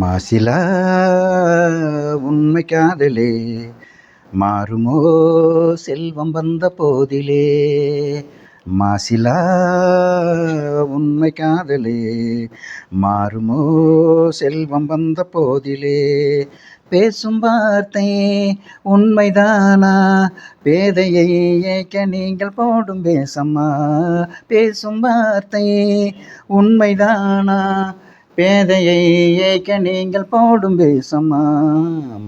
மாசிலா உண்மை காதலே மாறுமோ செல்வம் வந்த போதிலே? மாசிலா உண்மை காதலே மாறுமோ செல்வம் வந்த போதிலே? பேசும் வார்த்தை உண்மைதானா? பேதையை ஏக்க நீங்கள் போடும் பேசம்மா பேசும் வார்த்தை உண்மைதானா? பேதையை ஏக்க நீங்கள் போடும் பேசம்மா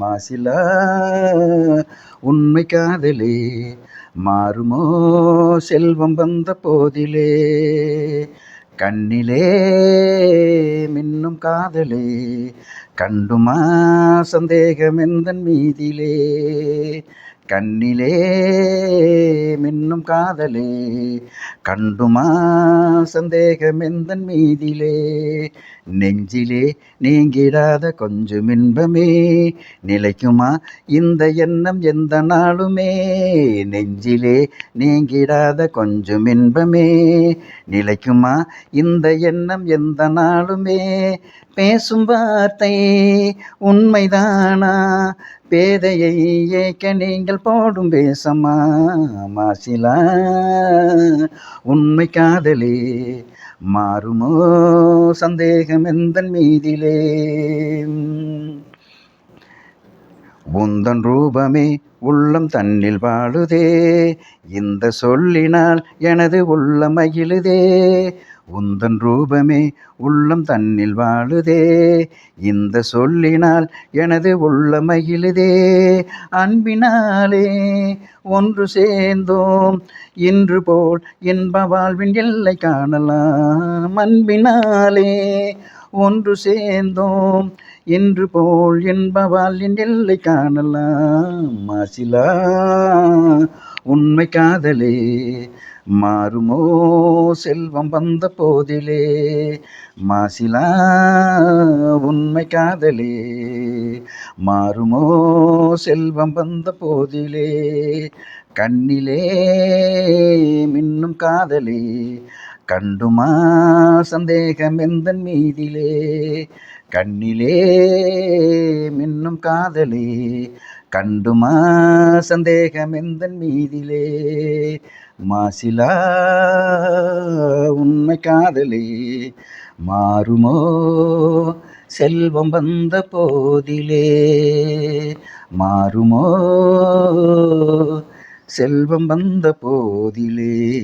மாசிலா உண்மை காதலே மாறுமோ? செல்வம் வந்த போதிலே கண்ணிலே மின்னும் காதலே கண்டுமா சந்தேகம் எந்தன் மீதிலே? கண்ணிலே மின்னும் காதலே கண்டுமா சந்தேகம் எந்தன் மீதிலே? நெஞ்சிலே நீங்கிடாத கொஞ்சம் இன்பமே நிலைக்குமா இந்த எண்ணம் எந்த நாளுமே? நெஞ்சிலே நீங்கிடாத கொஞ்சம் இன்பமே நிலைக்குமா இந்த எண்ணம் எந்த நாளுமே? பேசும் வார்த்தை உண்மைதானா? பேதையை ஏக்க நீங்கள் போடும் பேசம்மா மாசிலா? உண்மை காதலே மாறுமோ சந்தேகம் எந்தன் மீதிலே? உந்தன் ரூபமே உள்ளம் தன்னில் வாழுதே இந்த சொல்லினால் எனது உள்ளம் மகிழுதே உந்தன் ரூபமே உள்ளம் தன்னில் வாழுதே. இந்த சொல்லினால் எனது உள்ள மகிழுதே. அன்பினாலே ஒன்று சேர்ந்தோம். இன்று போல் இன்ப வாழ்வின் எல்லை காணலாம். அன்பினாலே ஒன்று சேர்ந்தோம். இன்று போல் இன்ப வாழ்வின் எல்லை காணலாம். மாசிலா உண்மை காதலே. மாறுமோ செல்வம் வந்த போதிலே? மாசிலா உண்மை காதலே. மாறுமோ செல்வம் வந்த போதிலே? கண்ணிலே மின்னும் காதலே. கண்டுமா சந்தேகம் எந்தன் மீதிலே? கண்ணிலே மின்னும் காதலே. கண்டுமா சந்தேகம் எந்தன் மீதிலே? மாசிலா உண்மை காதலே மாறுமோ செல்வம் வந்த போதிலே? மாறுமோ செல்வம் வந்த போதிலே?